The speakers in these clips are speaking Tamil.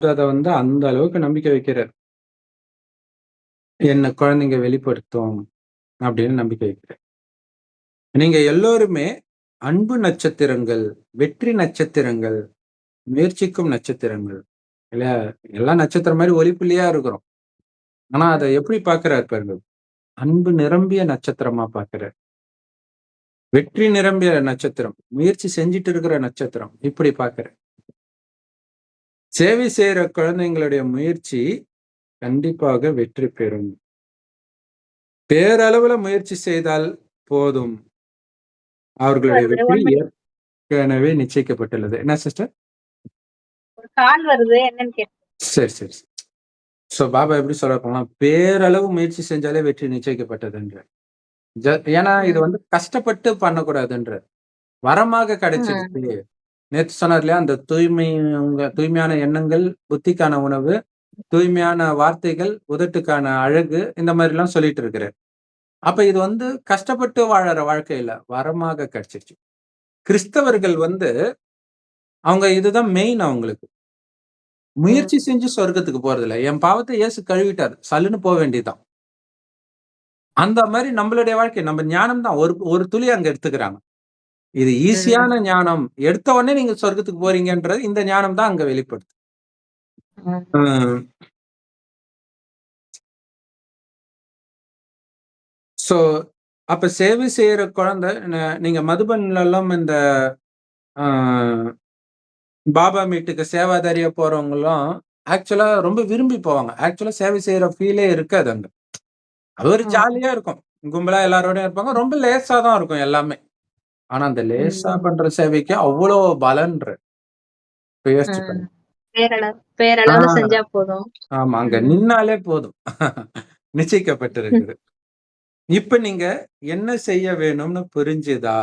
அத வந்து அந்த அளவுக்கு நம்பிக்கை வைக்கிறார். என்ன குழந்தைங்க வெளிப்படுத்தும் அப்படின்னு நம்பிக்கை வைக்கிறேன் நீங்க எல்லோருமே அன்பு நட்சத்திரங்கள், வெற்றி நட்சத்திரங்கள், முயற்சிக்கும் நட்சத்திரங்கள். இல்லையா? எல்லா நட்சத்திரம் மாதிரி ஒளிப்புள்ளியா இருக்கிறோம். ஆனா அத எப்படி பாக்குறாரு பாருங்க. அன்பு நிரம்பிய நட்சத்திரமா பாக்குறாரு வெற்றி நிரம்பிய நட்சத்திரம். முயற்சி செஞ்சுட்டு இருக்கிற நட்சத்திரம். இப்படி பாக்குறேன் சேவை செய்ற குழந்தைங்களுடைய முயற்சி கண்டிப்பாக வெற்றி பெறும். பேரளவுல முயற்சி செய்தால் போதும். அவர்களுடைய. வெற்றி. ஏற்கனவே நிச்சயிக்கப்பட்டுள்ளது. என்ன சிஸ்டர்? சரி, சரி. ஸோ பாபா எப்படி சொல்ல போனா, பேரளவு முயற்சி செஞ்சாலே வெற்றி நிச்சயிக்கப்பட்டதுன்றார். ஜ ஏன்னா இது. வந்து கஷ்டப்பட்டு பண்ணக்கூடாதுன்றார். வரமாக. கிடைச்சிருச்சு. நேற்று சொன்னார் இல்லையா? அந்த தூய்மை உங்க தூய்மையான எண்ணங்கள், புத்திக்கான உணவு, தூய்மையான வார்த்தைகள், உதட்டுக்கான அழகு, இந்த மாதிரிலாம் சொல்லிட்டு இருக்கிறார். அப்ப இது வந்து கஷ்டப்பட்டு வாழற வாழ்க்கையில வரமாக கிடைச்சிருச்சு. கிறிஸ்தவர்கள் வந்து அவங்க இதுதான் மெயின் அவங்களுக்கு. முயற்சி செஞ்சு சொர்க்கத்துக்கு போறதில்ல. என் பாவத்தை இயேசு கழுவிட்டார் சல்லுன்னு போக வேண்டியதுதான். அந்த மாதிரி நம்மளுடைய வாழ்க்கை, நம்ம ஞானம் தான். ஒரு ஒரு துளி அங்க எடுத்துக்கிறாங்க. இது. ஈஸியான ஞானம். எடுத்த உடனே நீங்க சொர்க்கத்துக்கு போறீங்கன்றது இந்த ஞானம் தான் அங்க வெளிப்படுது. ஸோ, அப்ப சேவை செய்ற குழந்தை நீங்க மதுபன்லலாம் இந்த ஆ பாபா மீட்டுக்கு சேவாதாரியா போறவங்கலாம் ஆக்சுவலா ரொம்ப விரும்பி போவாங்க. ஆக்சுவலா சேவை செய்ற ஃபீலே இருக்காது அங்க. அது ஒரு. ஜாலியா இருக்கும். கும்பலா எல்லாரோடையும் இருப்பாங்க. ரொம்ப லேசா தான் இருக்கும் எல்லாமே. ஆனா அந்த லேசா. பண்ற சேவைக்கு பலன்றார். இப்ப யோசிச்சு. பேரளவு செஞ்சா போதும். ஆமா. அங்க. நின்னாலே போதும். நிச்சயிக்கப்பட்டிருக்குது. இப்ப நீங்க என்ன செய்ய வேணும்னு புரிஞ்சுதா?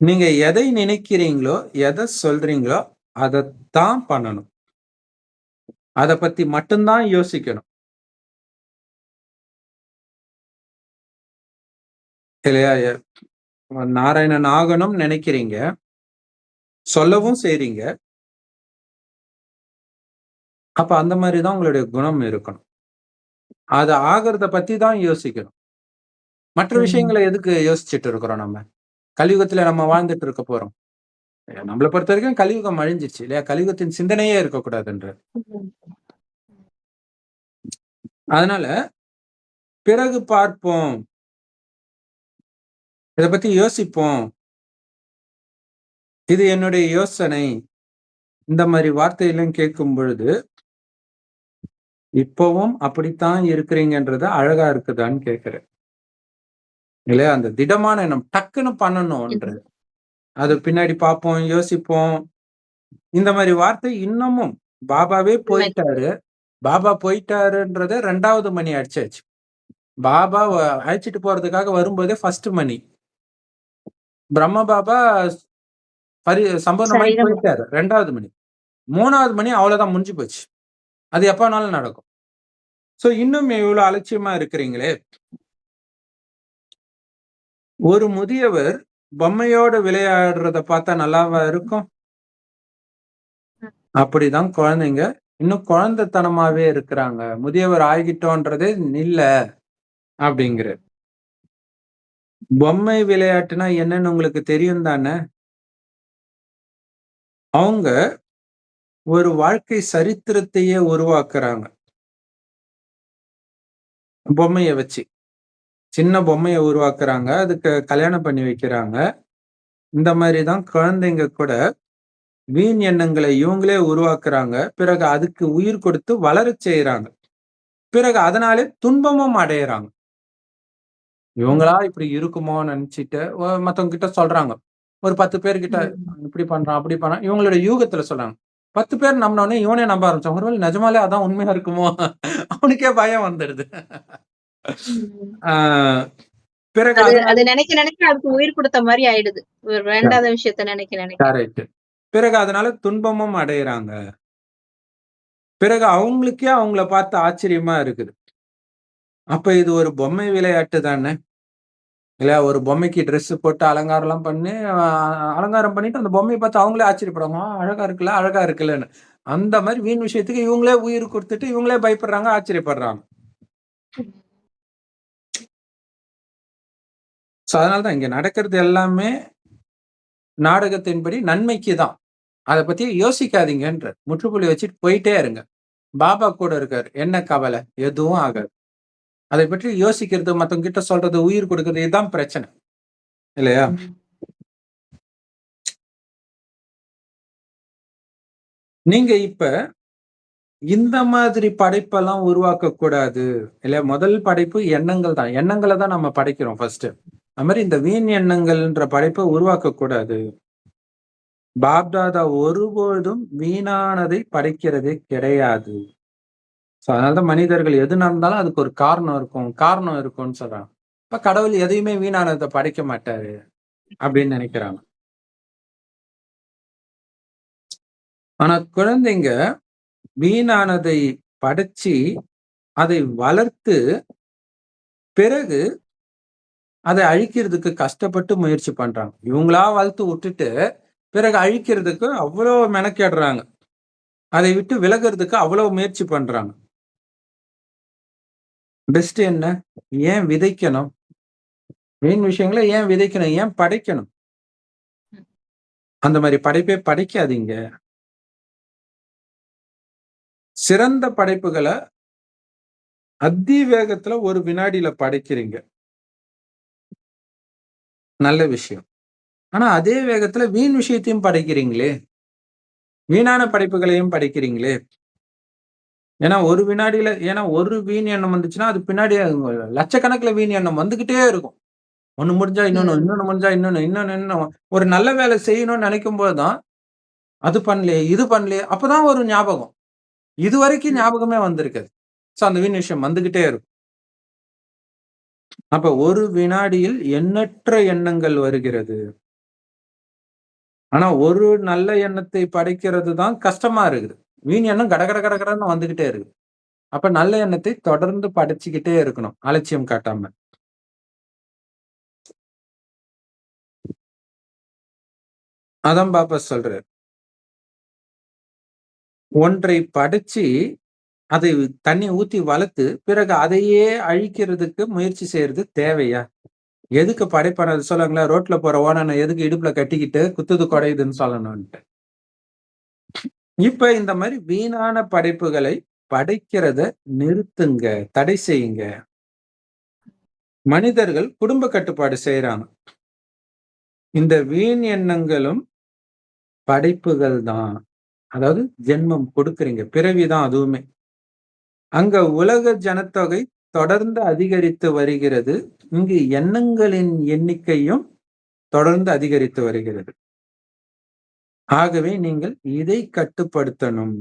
நீங்க எதை நினைக்கிறீங்களோ, எத சொல்றீங்களோ, அதத்தான் பண்ணணும். அத பத்தி மட்டும் தான் யோசிக்கணும். இல்லையா? நாராயணன் ஆகணும்னு நெனைக்கிறீங்க. சொல்லவும் செய்றீங்க. அப்ப அந்த மாரி தான் உங்களுடைய குணம் இருக்கணும். அது ஆகுறத பத்தி தான் யோசிக்கணும். மற்ற. விஷயங்கள எதுக்கு யோசிச்சுட்டு இருக்கிறோம் நம்ம? கலியுகத்துல நம்ம வாழ்ந்துட்டு இருக்க போறோம். நம்மள பொறுத்தவரைக்கும் கலியுகம் அழிஞ்சிருச்சு இல்லையா? கலியுகத்தின் சிந்தனையே இருக்கக்கூடாதுன்றார். ம். அதனால பிறகு பார்ப்போம். இத பத்தி யோசிப்போம். இது என்னுடைய யோசனை. இந்த மாரி வார்த்தையெல்லாம் கேட்கும் பொழுது இப்பவும் அப்படித்தான் இருக்கிறீங்கன்றது அழகா இருக்குதான்னு கேட்கிறேன். இல்லையா? அந்த திடமான எண்ணம் டக்குன்னு பண்ணணும்ன்றது. அது பின்னாடி பார்ப்போம், யோசிப்போம். இந்த மாரி வார்த்தை இன்னமும் பாபாவே. போயிட்டாரு. பாபா போயிட்டாருன்றத 2வது மணி அடிச்சாச்சு. பாபாவ அழைச்சிட்டு போறதுக்காக வரும்போதே ஃபர்ஸ்ட் மணி. பிரம்ம பாபா பரி சம்பூர்ணமாயி போயிட்டாரு. 2வது மணி. 3வது மணி அவ்வளோதான் முடிஞ்சு போச்சு. அது எப்ப வேணாலும் நடக்கும். ஸோ இன்னும் இவ்ளோ அலட்சியமா இருக்கிறீங்களே! ஒரு முதியவர் பொம்மையோட விளையாடுறத பார்த்தா நல்லாவா இருக்கும்? அப்படிதான் குழந்தைங்க இன்னும் குழந்தைத்தனமாவே இருக்கிறாங்க. முதியவர் ஆகிட்டோன்றதே இல்ல அப்படிங்கிறார். பொம்மை விளையாட்டுனா என்னன்னு உங்களுக்கு தெரியும் தானே? அவங்க ஒரு வாழ்க்கை சரித்திரத்தையே உருவாக்குறாங்க. பொம்மைய வச்சு. சின்ன பொம்மைய உருவாக்குறாங்க. அதுக்கு கல்யாணம் பண்ணி வைக்கிறாங்க. இந்த மாரி தான் குழந்தைங்க கூட வீண் எண்ணங்களை இவங்களே உருவாக்குறாங்க. பிறகு அதுக்கு உயிர் கொடுத்து வளரச் செய்றாங்க. பிறகு அதனாலே துன்பமும் அடையறாங்க. இவங்களா. இப்படி இருக்குமோன்னு நெனச்சுட்டு மத்தவங்க கிட்ட சொல்றாங்க. ஒரு 10 பேர்கிட்ட ம். இப்படி பண்றான், அப்படி பண்றான். இவங்களுடைய யூகத்துல சொல்றாங்க. 10 பேர் நம்புன உடனே இவனே நம்ப ஆரம்பிச்சான். ஒருவேள நிஜமாலே அதான் உண்மையா இருக்குமோ? அவனுக்கே பயம் வந்துடுது. பிறகு அது நெனைக்க நெனைக்க அதுக்கு உயிர் குடுத்த மாரி ஆயிடுது. ஒரு வேண்டாத விஷயத்த நெனைக்க நெனைக்க. பிறகு அதனால துன்பமும் அடையறாங்க. பிறகு அவங்களுக்கே அவங்கள பார்த்து ஆச்சரியமா இருக்குது. அப்ப இது ஒரு பொம்மை விளையாட்டு தானே! இல்லையா? ஒரு பொம்மைக்கு ட்ரெஸ் போட்டு அலங்காரம்லாம் பண்ணி அலங்காரம் பண்ணிட்டு அந்த பொம்மையை பார்த்து அவங்களே ஆச்சரியப்படுவாங்க. அழகா இருக்குல்ல, அழகா இருக்குல்லன்னு. அந்த மாதிரி வீண் விஷயத்துக்கு இவங்களே உயிர் கொடுத்துட்டு இவங்களே பயப்படுறாங்க ஆச்சரியப்படுறாங்க ஸோ அதனால்தான் இங்க நடக்கிறது எல்லாமே நாடகத்தின்படி நன்மைக்கு தான் அதை பத்தி யோசிக்காதீங்கன்ற முற்றுப்புள்ளி வச்சுட்டு போயிட்டே இருங்க பாபா கூட இருக்காரு என்ன கவலை எதுவும் ஆகாது அதை பற்றி யோசிக்கிறது மத்தவங்க கிட்ட சொல்றது உயிர் கொடுக்கறது இதுதான் பிரச்சனை. இல்லையா? நீங்க இப்ப இந்த மாதிரி படைப்பெல்லாம் உருவாக்க கூடாது இல்லையா? முதல் படைப்பு எண்ணங்கள் தான். எண்ணங்களை தான் நம்ம படைக்கிறோம் ஃபர்ஸ்ட் அது மாதிரி இந்த வீண் எண்ணங்கள்ன்ற படைப்பை உருவாக்க கூடாது பாப்தாதா ஒருபோதும் வீணானதை படைக்கிறதே கிடையாது. ஸோ அதனால்தான் மனிதர்கள் எது நடந்தாலும் அதுக்கு ஒரு காரணம் இருக்கும். காரணம் இருக்கும்னு சொல்றாங்க. இப்ப கடவுள் எதையுமே வீணானதை படைக்க மாட்டாரு அப்படின்னு நினைக்கிறாங்க. ஆனா குழந்தைங்க வீணானதை படைச்சு அதை வளர்த்து பிறகு அதை அழிக்கிறதுக்கு கஷ்டப்பட்டு முயற்சி பண்றாங்க. இவங்களா வளர்த்து விட்டுட்டு பிறகு அழிக்கிறதுக்கு அவ்வளோ மெனக்கேடுறாங்க. அதை விட்டு விலகிறதுக்கு அவ்வளவு முயற்சி பண்றாங்க. பெஸ்ட் என்ன? ஏன் விதைக்கணும்? மெயின் விஷயங்களை ஏன் விதைக்கணும்? ஏன் படைக்கணும்? அந்த மாதிரி படைப்பே படைக்காதீங்க. சிறந்த படைப்புகளை அதி வேகத்துல ஒரு வினாடியில படைக்கிறீங்க. நல்ல விஷயம். ஆனா அதே வேகத்துல வீண் விஷயத்தையும் படைக்கிறீங்களே. வீணான படைப்புகளையும் படைக்கிறீங்களே. ஏன்னா ஒரு வினாடியில ஏன்னா ஒரு வீண் எண்ணம் வந்துச்சுன்னா அது பின்னாடி லட்சக்கணக்குல வீண் எண்ணம் வந்துகிட்டே இருக்கும். ஒண்ணு முடிஞ்சா இன்னொன்னு ம். இன்னொன்னு முடிஞ்சா இன்னொன்னு இன்னொன்னு இன்னும் ஒரு நல்ல வேலை செய்யணும்னு நினைக்கும் போதுதான் அது பண்ணலையே இது பண்ணலையே அப்பதான் ஒரு ஞாபகம். இது வரைக்கும். ஞாபகமே வந்திருக்காது சோ அந்த வீண் விஷயம் வந்துகிட்டே இருக்கும். அப்ப ஒரு வினாடியில் எண்ணற்ற எண்ணங்கள் வருகிறது. ஆனா ஒரு நல்ல எண்ணத்தை படைக்கிறது தான் கஷ்டமா இருக்குது. வீண் எண்ணம் கடகட கடகடன்னு வந்துகிட்டே இருக்கு. அப்ப நல்ல எண்ணத்தை தொடர்ந்து படிச்சுக்கிட்டே இருக்கணும் அலட்சியம் காட்டாம. அதான் பாப்பா சொல்றாரு. ஒன்றை படைச்சு அதை தண்ணி ஊத்தி வளர்த்து பிறகு அதையே அழிக்கிறதுக்கு முயற்சி செய்யறது தேவையா? எதுக்கு படைப்பான சொல்லுங்களேன் ரோட்ல போற ஓனனை எதுக்கு இடுப்புல கட்டிக்கிட்டு குத்துது குடையுதுன்னு சொல்லணும்ட்டு இப்ப இந்த மாதிரி வீணான படைப்புகளை படைக்கிறத நிறுத்துங்க தடை செய்யுங்க. மனிதர்கள் குடும்ப கட்டுப்பாடு செய்யறாங்க இந்த வீண் எண்ணங்களும் படைப்புகள் தான். அதாவது ஜென்மம் கொடுக்குறீங்க பிறவிதான் அதுவுமே. அங்க உலக ஜனத்தொகை தொடர்ந்து அதிகரித்து வருகிறது. இங்கு எண்ணங்களின் எண்ணிக்கையும் தொடர்ந்து அதிகரித்து வருகிறது. ஆகவே நீங்கள் இதை கட்டுப்படுத்தணும்.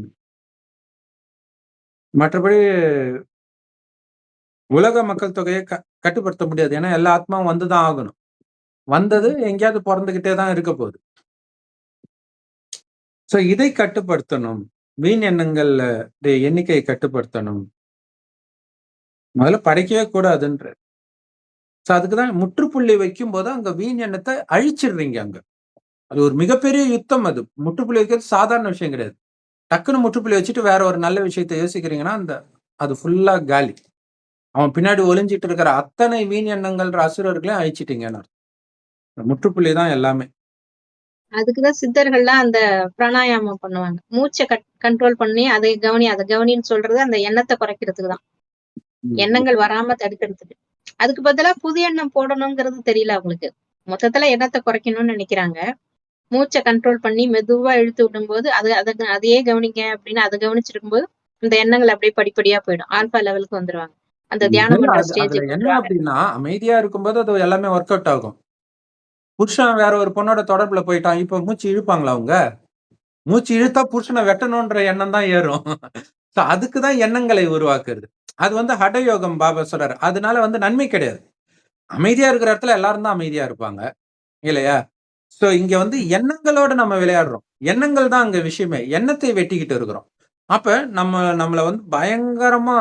மற்றபடி உலக மக்கள் தொகையை க கட்டுப்படுத்த முடியாது. ஏன்னா எல்லா ஆத்மாவும் வந்துதான் ஆகணும். வந்தது எங்கேயாவது பிறந்துகிட்டே தான் இருக்க போகுது. சோ இதை கட்டுப்படுத்தணும். வீண் எண்ணங்கள்ல எண்ணிக்கையை கட்டுப்படுத்தணும். முதல்ல படைக்கவே கூடாதுன்ற. அதுக்கு தான் முற்றுப்புள்ளி வைக்கும் போது அங்க வீண் எண்ணத்தை அழிச்சிடுறீங்க அங்க. அது ஒரு மிகப்பெரிய யுத்தம் அது. முற்றுப்புள்ளி வைக்கிறது சாதாரண விஷயம் கிடையாது. டக்குன்னு முற்றுப்புள்ளி வச்சுட்டு வேற ஒரு நல்ல விஷயத்தை யோசிக்கிறீங்கன்னா அந்த அது ஃபுல்லா காலி. அவன் பின்னாடி ஒளிஞ்சிட்டு இருக்கிற அத்தனை வீண் எண்ணங்கள்ன்ற அசுரர்களையும் அழிச்சிட்டீங்கன்னு அர்த்தம். முற்றுப்புள்ளி தான் எல்லாமே. அதுக்குதான் சித்தர்கள்லாம் அந்த பிராணாயாமம் பண்ணுவாங்க. மூச்சை கண்ட்ரோல் பண்ணி அதை கவனி அதை கவனின்னு சொல்றது அந்த எண்ணத்தை குறைக்கிறதுக்கு தான். எண்ணங்கள் வராம தடுக்கிறதுக்கு. அதுக்கு பதிலா புது எண்ணம் போடணுங்கிறது தெரியல அவங்களுக்கு. மொத்தத்துல எண்ணத்தை குறைக்கணும்னு நினைக்கிறாங்க. மூச்சை கண்ட்ரோல் பண்ணி மெதுவா இழுத்து விடும்போது அது அதை அதையே கவனிங்க அப்படின்னு அதை கவனிச்சிட்டு இருக்கும்போது அந்த எண்ணங்கள் அப்படியே படிப்படியா போயிடும். ஆல்பா லெவலுக்கு வந்துருவாங்க. அந்த தியானம் பண்ற ஸ்டேஜ் என்ன அப்படின்னா அமைதியா இருக்கும்போது அது எல்லாமே ஒர்க் அவுட் ஆகும். புருஷன் வேற ஒரு பொண்ணோட தொடர்புல போயிட்டான். இப்ப மூச்சு இழுப்பாங்களா அவங்க? மூச்சு இழுத்தா புருஷனை வெட்டணும்ன்ற எண்ணம் தான் ஏறும். So அதுக்குதான் எண்ணங்களை உருவாக்குறது. அது வந்து ஹடயோகம் பாபா சொல்றாரு. அதனால வந்து நன்மை கிடையாது. அமைதியா இருக்கிற இடத்துல எல்லாரும் தான் அமைதியா இருப்பாங்க. இல்லையா? ஸோ இங்க வந்து எண்ணங்களோட நம்ம விளையாடுறோம் எண்ணங்கள் தான் அங்க விஷயமே எண்ணத்தை வெட்டிக்கிட்டு இருக்கிறோம் அப்ப நம்ம நம்மள வந்து பயங்கரமா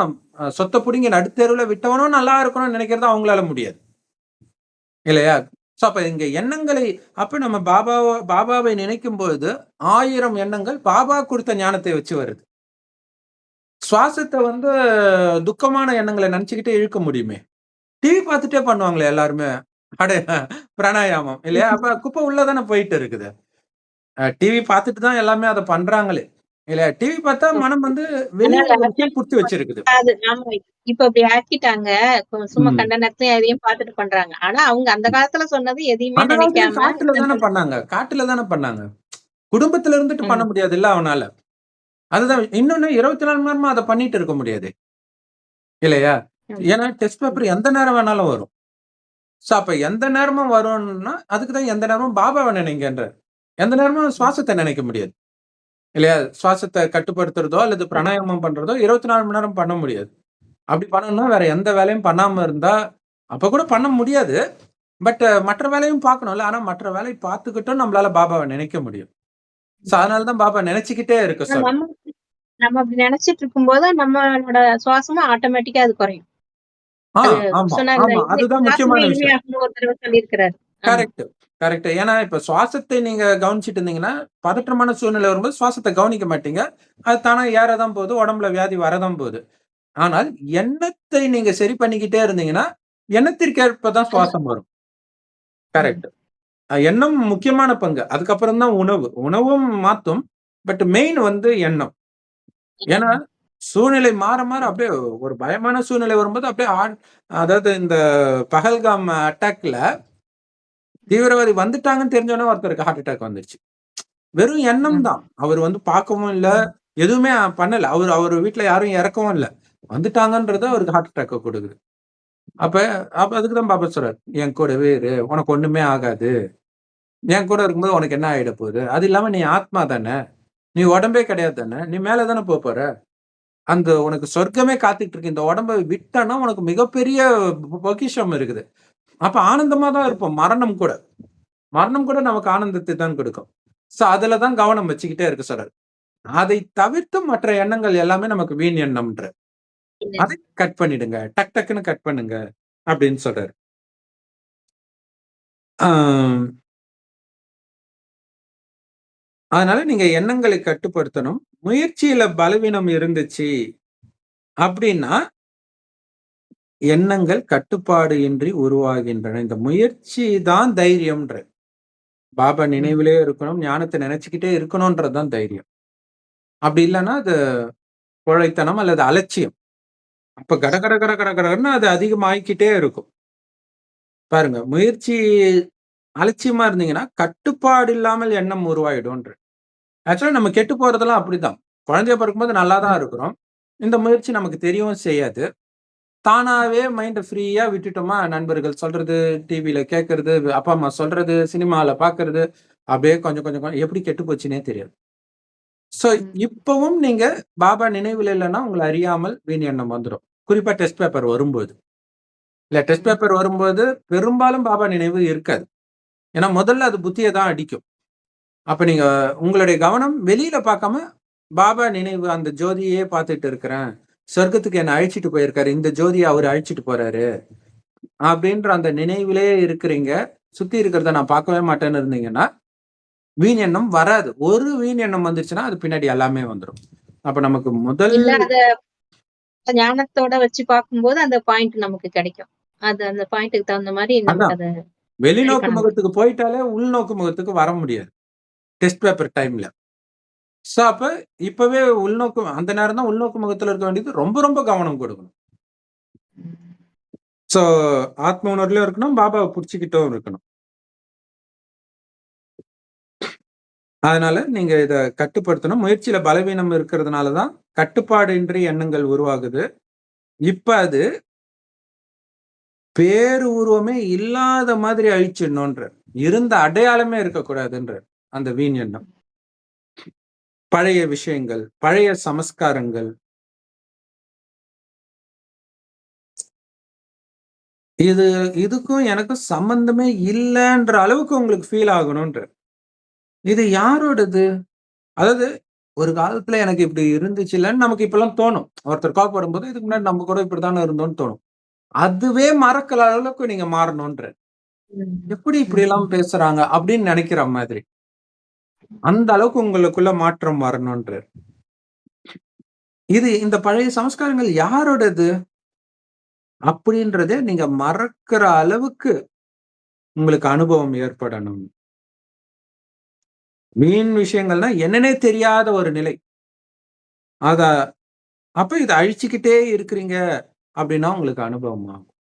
சொத்த சொத்தை நடுத்தருவில் விட்டவனும் நல்லா இருக்கணும்னு நினைக்கிறது அவங்களால முடியாது இல்லையா சோ ஸோ அப்போ இங்கே எண்ணங்களை அப்போ நம்ம பாபாவை பாபாவை நினைக்கும் பொழுது ஆயிரம் எண்ணங்கள் பாபா கொடுத்த ஞானத்தை வச்சு வருது. சுவாசத்தை வந்து துக்கமான எண்ணங்களை நினச்சிக்கிட்டே இழுக்க முடியுமே! டிவி பார்த்துட்டே பண்ணுவாங்களே எல்லாருமே. அட பிராணாயாமம் இல்லையா? அப்ப குப்பை உள்ள தானே போயிட்டு இருக்குது. டிவி பார்த்துட்டு தான் எல்லாமே அத பண்றாங்களே! இல்லையா? டிவி பார்த்தா மனம் வந்து வெளிய புடிச்சு வச்சிருக்குது. இப்ப அப்படி ஆக்கிட்டாங்க. சும்மா ம். கண்ட நேரத்துல எதையும் பார்த்துட்டு பண்றாங்க. ஆனா அவங்க அந்த காலத்துல சொன்னது எதையுமே நினைக்காம காட்டுல தானே பண்ணாங்க. காட்டுல தானே பண்ணாங்க. குடும்பத்துல இருந்துட்டு பண்ண ம். முடியாதுல்ல அவனால. அதுதான் இன்னொன்னு 24 மணி நேரமா அத பண்ணிட்டு இருக்க முடியாதே! இல்லையா? ஏன்னா டெஸ்ட் பேப்பர் எந்த நேரம் வேணாலும் வரும். ஸோ அப்ப எந்த நேரமும் வரும்னா, அதுக்கு தான் எந்த நேரமும் பாபாவ நினைங்கன்றார். எந்த நேரமும் சுவாசத்த நினைக்க முடியாது. இல்லையா? சுவாசத்த கட்டுப்படுத்துறதோ, அல்லது பிராணாயாமம் பண்றதோ 24 மணி நேரம் பண்ண முடியாது. அப்படி பண்ணணும்னா வேற எந்த வேலையும் பண்ணாம இருந்தா, அப்ப கூட பண்ண முடியாது. பட் மற்ற வேலையும் பார்க்கணும்ல. ஆனா மற்ற வேலைய பார்த்துக்கிட்டும் நம்மளால பாபாவ நினைக்க முடியும். ஸோ அதனால தான் பாபா நினைச்சுக்கிட்டே இருக்க சொல்றார். நம்ம அப்படி நினைச்சிட்டு இருக்கும்போது நம்மளோட சுவாசமும் ஆட்டோமேட்டிக்கா அது குறையும். Correct, correct. ஏன்னா இப்ப சுவாசத்தை நீங்க கவனிச்சுட்டு இருந்தீங்கன்னா, பதற்றமான சூழ்நிலை வரும்போது சுவாசத்த கவனிக்க மாட்டீங்க. அது தானா ஏற தான் போகுது. உடம்புல வியாதி வரதான் போகுது. ஆனால் எண்ணத்தை நீங்க சரி பண்ணிக்கிட்டே இருந்தீங்கன்னா, எண்ணத்திற்கேற்ப தான் சுவாசம் வரும். கரெக்ட். எண்ணம் முக்கியமான பங்கு. அதுக்கப்புறம் தான் உணவு. உணவும் மாத்தும். பட் மெயின் வந்து எண்ணம். ஏன்னா, சூழ்நிலை மாற மாற அப்படியே ஒரு பயமான சூழ்நிலை வரும்போது அப்படியே அதாவது இந்த பஹல்காம் அட்டாக்ல தீவிரவாதி வந்துட்டாங்கன்னு தெரிஞ்ச உடனே ஒருத்தருக்கு ஹார்ட் அட்டாக் வந்துருச்சு. வெறும் எண்ணம். தான். அவர் வந்து பார்க்கவும் இல்ல. எதுவுமே பண்ணல. அவரு அவரு வீட்ல யாரும் இறக்கவும் இல்ல. வந்துட்டாங்கன்றது அவருக்கு ஹார்ட் அட்டாக்க குடுக்குது. அப்ப அப்ப அதுக்கு தான் பாபா சொல்றாரு. "என் கூடவே இரு. உனக்கு ஒண்ணுமே ஆகாது. என் கூட இருக்கும்போது உனக்கு என்ன ஆயிட போகுது? அது இல்லாம நீ ஆத்மா தானே! நீ உடம்பே கிடையாது தானே! நீ மேல தானே போப்போற. அந்த உனக்கு சொர்க்கமே காத்துட்டு இருக்கு. இந்த உடம்ப விட்டன்னா உனக்கு மிகப்பெரிய பொக்கிஷம் இருக்குது. அப்ப ஆனந்தமா தான் இருப்போம். மரணம் கூட. மரணம் கூட நமக்கு ஆனந்தத்தை தான் கொடுக்கும். ஸோ அதுல தான் கவனம் வச்சுக்கிட்டே இருக்க சொல்றாரு. அதை தவிர்த்து மற்ற எண்ணங்கள் எல்லாமே நமக்கு வீண் எண்ணம்ன்றார். அதை கட் பண்ணிடுங்க. டக் டக்குன்னு கட் பண்ணுங்க. அப்படின்னு சொல்றாரு. அதனால நீங்க எண்ணங்களை கட்டுப்படுத்தணும். முயற்சியில பலவீனம் இருந்துச்சு அப்படின்னா எண்ணங்கள் கட்டுப்பாடு இன்றி உருவாகின்றன. இந்த முயற்சி தான் தைரியம்ன்றார். பாபா. நினைவிலே இருக்கணும். ஞானத்த நினைச்சுக்கிட்டே இருக்கணும்ன்றது தான் தைரியம். அப்படி இல்லன்னா அது கோழைத்தனம் அல்லது அலட்சியம். அப்ப கட கட கட கட கடன்னு அது அதிகமாயிக்கிட்டே இருக்கும். பாருங்க, முயற்சி அலட்சியமா இருந்தீங்கன்னா, கட்டுப்பாடு இல்லாமல் எண்ணம் உருவாயிடும்ன்றார். ஆக்சுவலா நம்ம கெட்டு போறதெல்லாம் அப்படிதான். குழந்தையா பிறக்கும்போது நல்லா தான். இருக்கிறோம். இந்த முயற்சி நமக்கு தெரியவும் செய்யாது. தானாவே மைண்ட ஃப்ரீயா விட்டுட்டோமா, நண்பர்கள் சொல்றது, டிவில கேட்கறது, அப்பா, அம்மா சொல்றது, சினிமால பார்க்கறது, அப்படியே கொஞ்சம் கொஞ்சம் எப்படி கெட்டு போச்சுன்னே தெரியாது. ஸோ. இப்பவும் நீங்க பாபா நினைவுல இல்லன்னா, உங்கள அறியாமல் வீண் எண்ணம் வந்துரும். குறிப்பா டெஸ்ட் பேப்பர் வரும்போது. இல்ல டெஸ்ட். பேப்பர் வரும்போது பெரும்பாலும் பாபா நினைவு இருக்காது. ஏன்னா முதல்ல அது புத்திய தான் அடிக்கும். அப்ப நீங்க உங்களுடைய கவனம் வெளியில பார்க்காம, பாபா நினைவு அந்த ஜோதியே பார்த்துட்டு இருக்கிறேன். சொர்க்கத்துக்கு என்ன அழைச்சிட்டு போயிருக்காரு. இந்த ஜோதிய அவரு அழைச்சிட்டு போறாரு. அப்படின்ற அந்த நினைவிலே இருக்கிறீங்க. சுத்தி இருக்கிறத நான் பார்க்கவே மாட்டேன்னு இருந்தீங்கன்னா, வீண் எண்ணம் வராது. ஒரு வீண் எண்ணம் வந்துருச்சுன்னா, அது பின்னாடி எல்லாமே வந்துரும். அப்ப நமக்கு முதல் ஞானத்தோட வச்சு பார்க்கும்போது அந்த பாயிண்ட் நமக்கு கிடைக்கும். அது அந்த பாயிண்ட்க்கு தகுந்த சரி வெளிநோக்கு. முகத்துக்கு போயிட்டாலே, உள்நோக்கு முகத்துக்கு வர முடியாது. டெஸ்ட் பேப்பர் டைம்ல. ஸோ அப்போ இப்பவே உள்நோக்கு அந்த நேரம் தான் உள்நோக்கு முகத்துல இருக்க வேண்டியது ரொம்ப ரொம்ப கவனம் கொடுக்கணும். ஸோ ஆத்ம உணர்வுலையும் இருக்கணும். பாபாவை பிடிச்சிக்கிட்டும் இருக்கணும். அதனால நீங்க இதை கட்டுப்படுத்தணும். முயற்சியில பலவீனம் இருக்கிறதுனால தான் கட்டுப்பாடின்றி எண்ணங்கள் உருவாகுது. இப்ப அது பேரு உருவமே இல்லாத மாதிரி அழிச்சிடணுன்ற இருந்த அடையாளமே இருக்கக்கூடாதுன்ற அந்த வீண் எண்ணம். பழைய விஷயங்கள், பழைய சமஸ்காரங்கள். இது இதுக்கும் எனக்கும் சம்பந்தமே இல்லன்ற அளவுக்கு உங்களுக்கு ஃபீல் ஆகணுன்றார். இது யாரோடது? அதாவது ஒரு காலத்துல எனக்கு இப்படி இருந்துச்சுல்லன்னு நமக்கு இப்பல்லாம் தோணும். ஒருத்தர் கோவப்படும்போது, இதுக்கு முன்னாடி நம்ம கூட இப்படித்தானே இருந்தோம்னு தோணும். அதுவே மறக்கிற அளவுக்கு நீங்க மாறணுன்றார். ம். எப்படி இப்படி எல்லாம் பேசுறாங்க அப்படின்னு நினைக்கிற மாதிரி அந்த அளவுக்கு உங்களுக்குள்ள மாற்றம் வரணும்ன்றார் இது இந்த பழைய சமஸ்காரங்கள் யாரோடது? அப்படின்றதே நீங்க மறக்கிற அளவுக்கு உங்களுக்கு அனுபவம் ஏற்படணும். மீன் விஷயங்கள்னா என்னன்னே தெரியாத ஒரு நிலை. அத அப்ப இதை அழிச்சுக்கிட்டே இருக்கிறீங்க அப்படின்னா உங்களுக்கு அனுபவம் ஆகும்.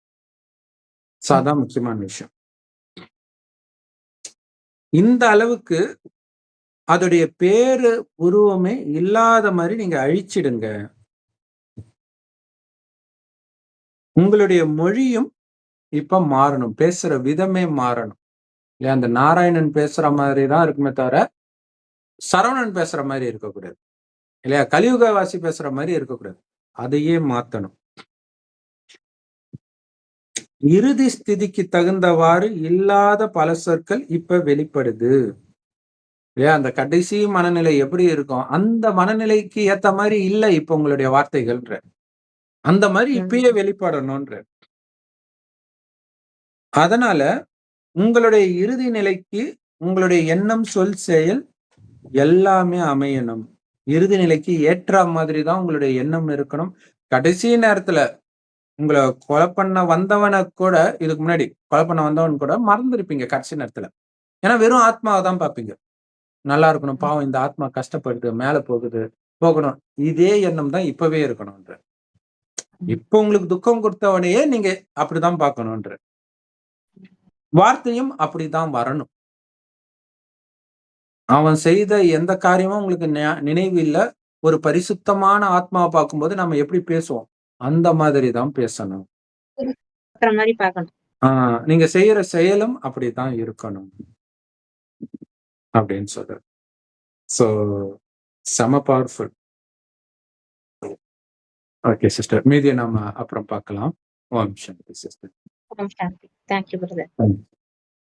அதான் முக்கியமான விஷயம். இந்த அளவுக்கு அதோடைய பேரு உருவமே இல்லாத மாதிரி நீங்க அழிச்சிடுங்க. உங்களுடைய மொழியும் இப்ப மாறணும். பேசுற விதமே மாறணும். இல்லையா? அந்த நாராயணன் பேசுற மாதிரி தான் இருக்குமே தவிர சரவணன் பேசுற மாதிரி இருக்கக்கூடாது. இல்லையா? கலியுகவாசி பேசுற மாதிரி இருக்கக்கூடாது. அதையே மாத்தணும். இறுதி ஸ்திதிக்கு தகுந்தவாறு இல்லாத பல சொற்கள் இப்ப வெளிப்படுது. இல்லையா? அந்த கடைசி மனநிலை எப்படி இருக்கும்? அந்த மனநிலைக்கு ஏத்த மாதிரி இல்ல இப்ப உங்களுடைய வார்த்தைகள்ன்ற. அந்த மாதிரி இப்பயே வெளிப்படணும்ன்ற. அதனால உங்களுடைய இறுதி நிலைக்கு உங்களுடைய எண்ணம் சொல் செயல் எல்லாமே அமையணும். இறுதி நிலைக்கு ஏற்ற மாதிரி தான் உங்களுடைய எண்ணம் இருக்கணும். கடைசி நேரத்துல உங்களை கொலை பண்ண வந்தவனை கூட இதுக்கு முன்னாடி கொலை பண்ண வந்தவன் கூட மறந்துருப்பீங்க கடைசி நேரத்துல. ஏன்னா வெறும் ஆத்மாவை தான் பார்ப்பீங்க. நல்லா இருக்கணும். பாவம் இந்த ஆத்மா கஷ்டப்படுது மேல போகுது போகணும். இதே எண்ணம் தான் இப்பவே இருக்கணும்ன்ற. இப்ப உங்களுக்கு துக்கம் கொடுத்தவனையே நீங்க அப்படிதான் பார்க்கணும்ன்ற. வார்த்தையும் அப்படிதான் வரணும். அவன் செய்த எந்த காரியமும் உங்களுக்கு நினைவு இல்ல. ஒரு பரிசுத்தமான ஆத்மாவை பார்க்கும்போது நம்ம எப்படி பேசுவோம்? அந்த மாதிரி தான் பேசணும். ஆஹ் நீங்க செய்யற செயலும் அப்படித்தான் இருக்கணும். அப்படின்னு சொல்ற சோ செம பவர்ஃபுல் ஓகே சிஸ்டர் மீதியை நாம அப்புறம் பார்க்கலாம். Om Shanti sister Om Shanti thank you brother